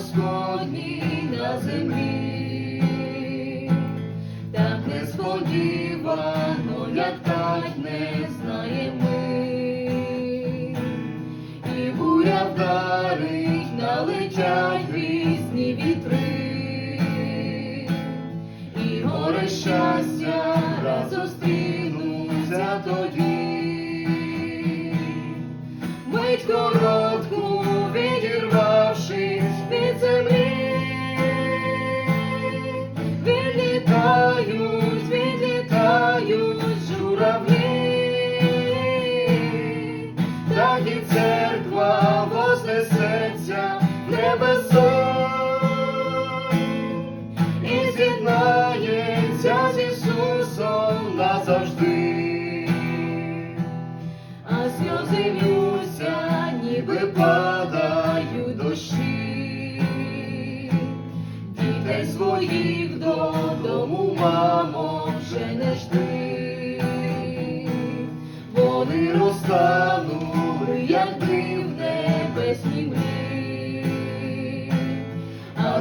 Господній на землі, так несподівано, як так не знаємо. Ми, і буря вдарить, налетять різні вітри, і горе щастя раз зустрінуться тоді. Мить коротку і з'єднається з Ісусом назавжди а сльози ллються, ніби падають дощі. Дітей своїх додому, мамо, вже не жди. Вони розтанули, як дим в небесній мрі. А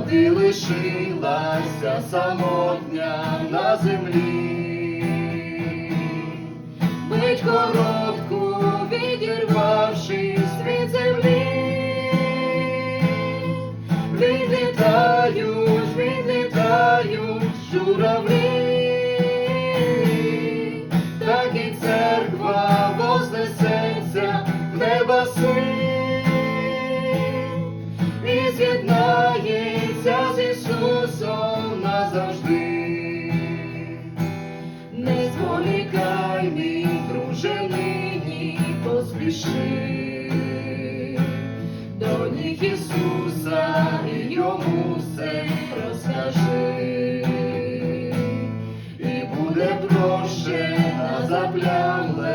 ти лишилася самотня на землі. Мить коротку відірвавшись від землі, відлітають, відлітають журавлі, поспіши до них Ісуса і йому все розкажи, і буде прощена заплямлена